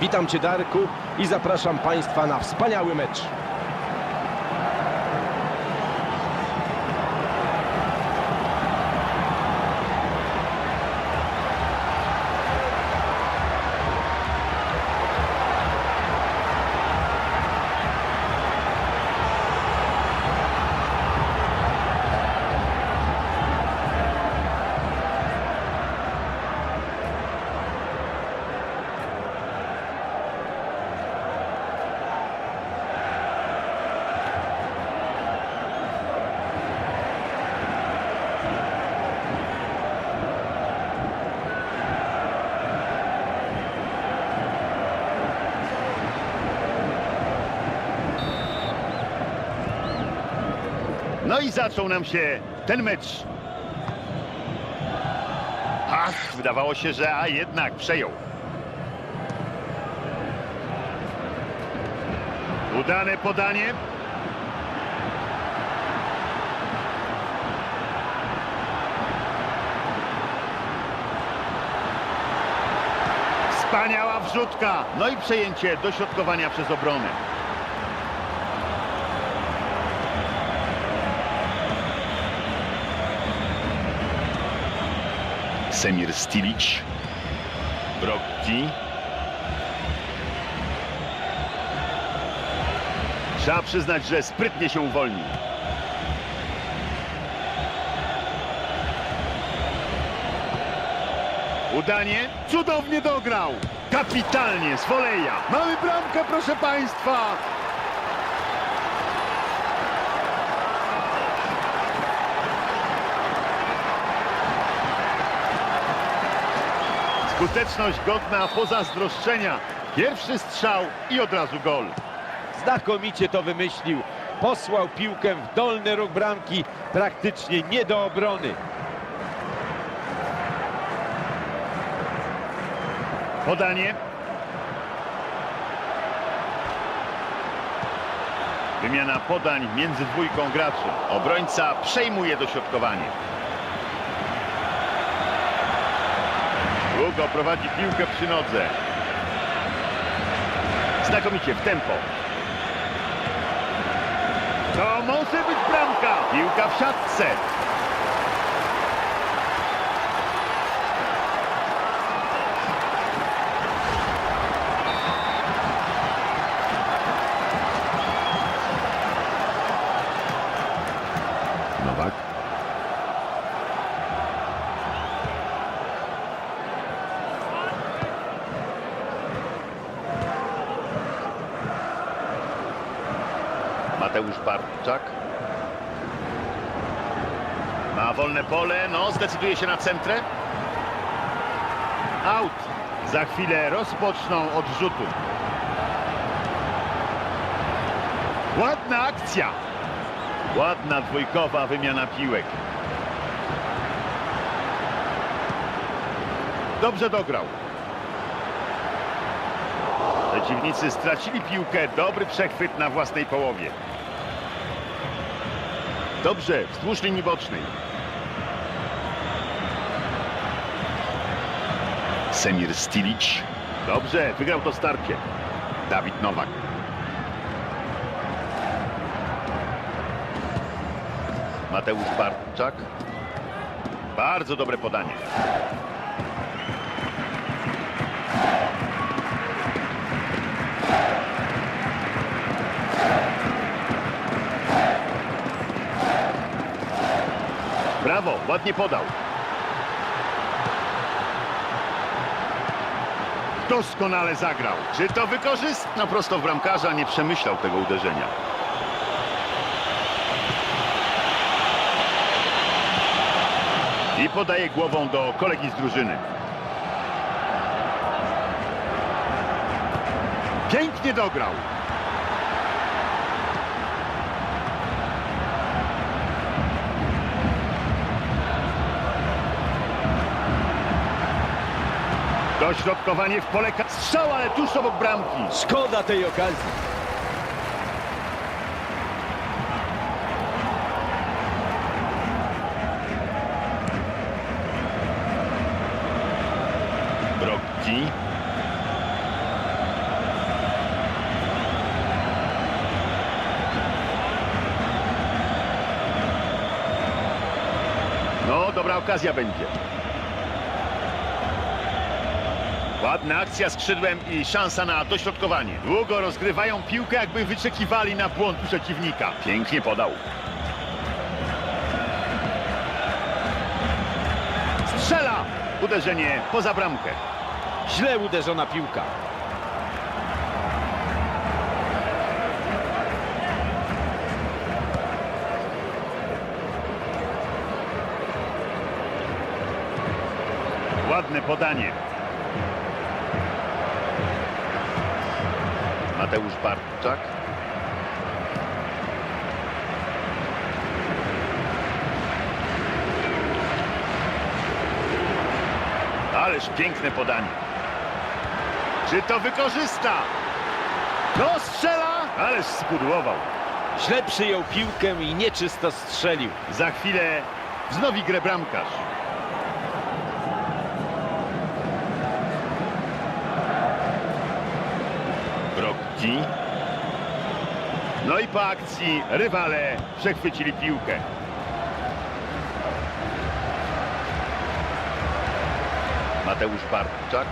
Witam Cię Darku i zapraszam Państwa na wspaniały mecz. No i zaczął nam się ten mecz. Ach, wydawało się, że a jednak przejął. Udane podanie. Wspaniała wrzutka. No i przejęcie dośrodkowania przez obronę. Semir Stilic. Brocki. Trzeba przyznać, że sprytnie się uwolnił. Udanie. Cudownie dograł. Kapitalnie, z woleja. Mamy bramkę, proszę Państwa. Skuteczność godna pozazdroszczenia. Pierwszy strzał i od razu gol. Znakomicie to wymyślił. Posłał piłkę w dolny róg bramki, praktycznie nie do obrony. Podanie. Wymiana podań między dwójką graczy. Obrońca przejmuje dośrodkowanie. Długo prowadzi piłkę przy nodze. Znakomicie w tempo. To może być bramka. Piłka w siatce. Mateusz Barczak. Ma wolne pole, no zdecyduje się na centrę. Out. Za chwilę rozpoczną od rzutu. Ładna akcja. Ładna dwójkowa wymiana piłek. Dobrze dograł. Przeciwnicy stracili piłkę. Dobry przechwyt na własnej połowie. Dobrze, wzdłuż linii bocznej. Semir Stilic. Dobrze, wygrał to starcie. Dawid Nowak. Mateusz Bartczak. Bardzo dobre podanie. Brawo, ładnie podał. Doskonale zagrał. Czy to wykorzysta? No prosto w bramkarza nie przemyślał tego uderzenia. I podaje głową do kolegi z drużyny. Pięknie dograł. Dośrodkowanie w pole, strzała, ale tuż obok bramki. Szkoda tej okazji. Brokki. No, dobra okazja będzie. Ładna akcja skrzydłem i szansa na dośrodkowanie. Długo rozgrywają piłkę, jakby wyczekiwali na błąd przeciwnika. Pięknie podał. Strzela! Uderzenie poza bramkę. Źle uderzona piłka. Ładne podanie. Mateusz Bartczak. Ależ piękne podanie. Czy to wykorzysta? To strzela! Ależ spudłował. Źle przyjął piłkę i nieczysto strzelił. Za chwilę wznowi grę bramkarz. No i po akcji rywale przechwycili piłkę. Mateusz Bartczak.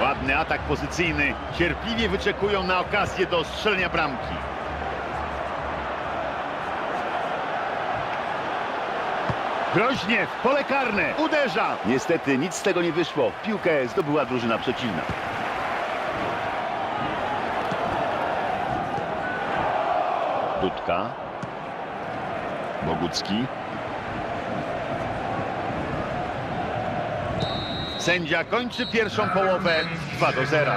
Ładny atak pozycyjny. Cierpliwie wyczekują na okazję do strzelenia bramki. Groźnie w pole karne. Uderza. Niestety nic z tego nie wyszło. Piłkę zdobyła drużyna przeciwna. Dudka. Bogucki. Sędzia kończy pierwszą połowę 2 do 0.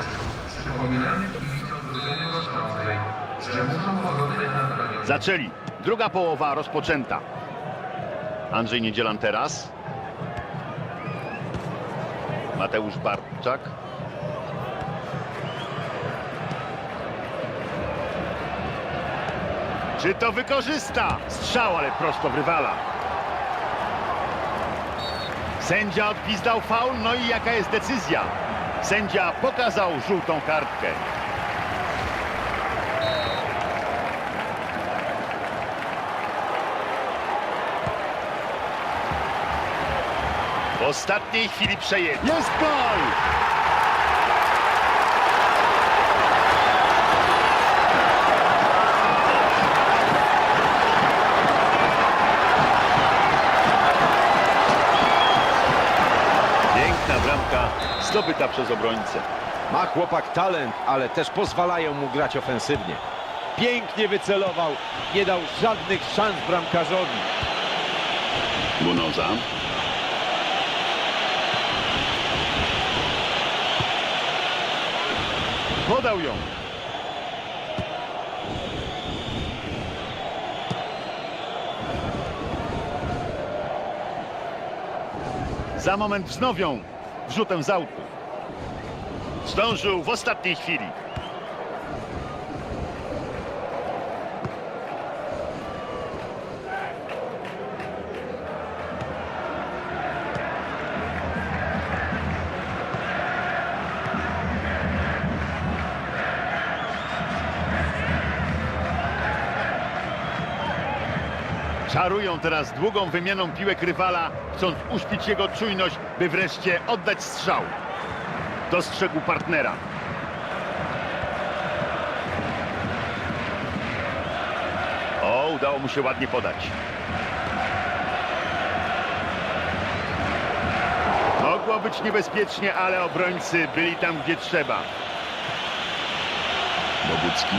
Przypominamy kibicom drużyny goszczącej, że muszą pozostawiać na terenie Zaczęli. Druga połowa rozpoczęta. Andrzej Niedzielan teraz. Mateusz Bartczak. Czy to wykorzysta? Strzał, ale prosto w rywala. Sędzia odpizdał faul, no i jaka jest decyzja? Sędzia pokazał żółtą kartkę. W ostatniej chwili przejęli. Jest gol! Piękna bramka zdobyta przez obrońcę. Ma chłopak talent, ale też pozwalają mu grać ofensywnie. Pięknie wycelował, nie dał żadnych szans bramkarzowi. Bunoza. Podał ją. Za moment wznowią wrzutem z autu. Zdążył w ostatniej chwili. Czarują teraz długą wymianą piłek rywala, chcąc uśpić jego czujność, by wreszcie oddać strzał. Dostrzegł partnera. O, udało mu się ładnie podać. Mogło być niebezpiecznie, ale obrońcy byli tam, gdzie trzeba. Bogucki.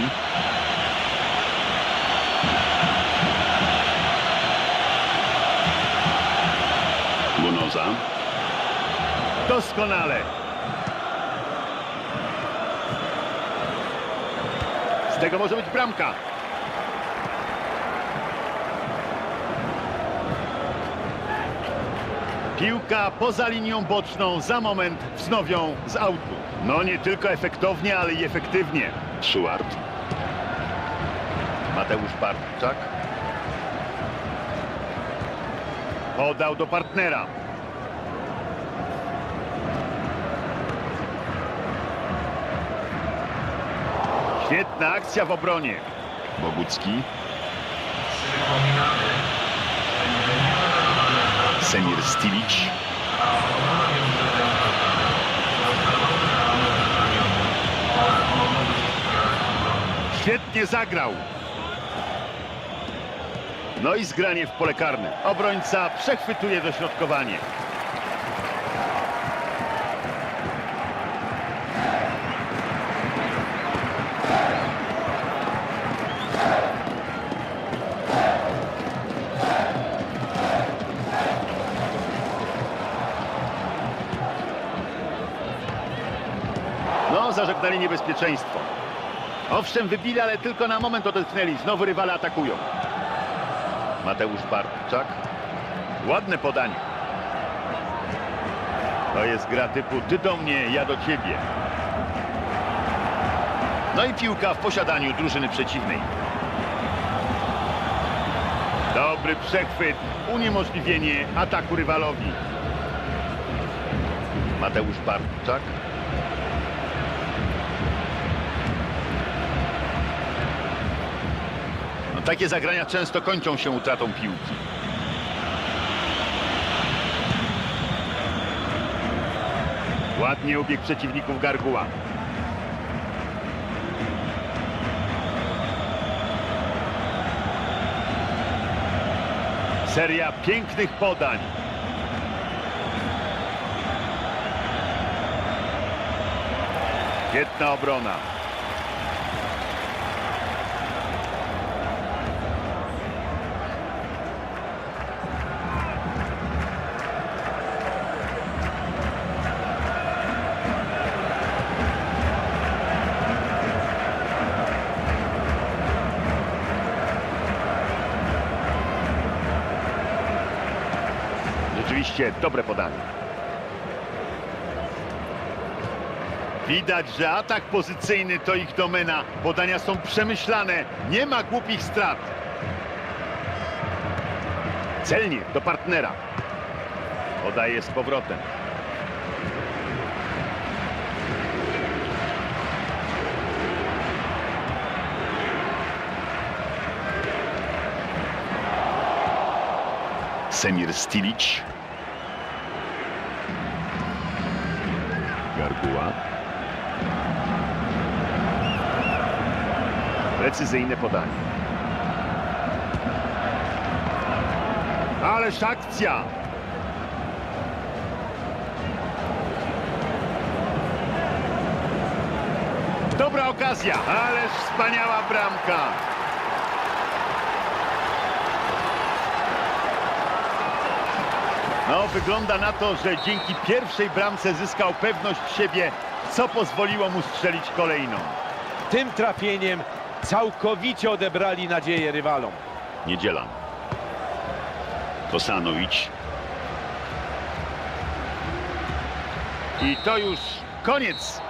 Doskonale. Z tego może być bramka. Piłka poza linią boczną za moment wznowią z autu. No nie tylko efektownie, ale i efektywnie. Szulart. Mateusz Bartczak. Podał do partnera. Świetna akcja w obronie. Bogucki. Semir Stilic. Świetnie zagrał. No i zgranie w pole karne. Obrońca przechwytuje dośrodkowanie. Zażegnali niebezpieczeństwo. Owszem, wybili, ale tylko na moment odetchnęli. Znowu rywale atakują. Mateusz Bartczak. Ładne podanie. To jest gra typu ty do mnie, ja do ciebie. No i piłka w posiadaniu drużyny przeciwnej. Dobry przechwyt, uniemożliwienie ataku rywalowi. Mateusz Bartczak. Takie zagrania często kończą się utratą piłki. Ładnie ubieg przeciwników Garguła. Seria pięknych podań. Świetna obrona. Rzeczywiście dobre podanie. Widać, że atak pozycyjny to ich domena. Podania są przemyślane. Nie ma głupich strat. Celnie do partnera. Podaje z powrotem. Semir Stilic. Garguła. Precyzyjne podanie. Ależ akcja! Dobra okazja, ależ wspaniała bramka. No, wygląda na to, że dzięki pierwszej bramce zyskał pewność siebie, co pozwoliło mu strzelić kolejną. Tym trafieniem całkowicie odebrali nadzieję rywalom. Niedziela. Kosanowicz. I to już koniec.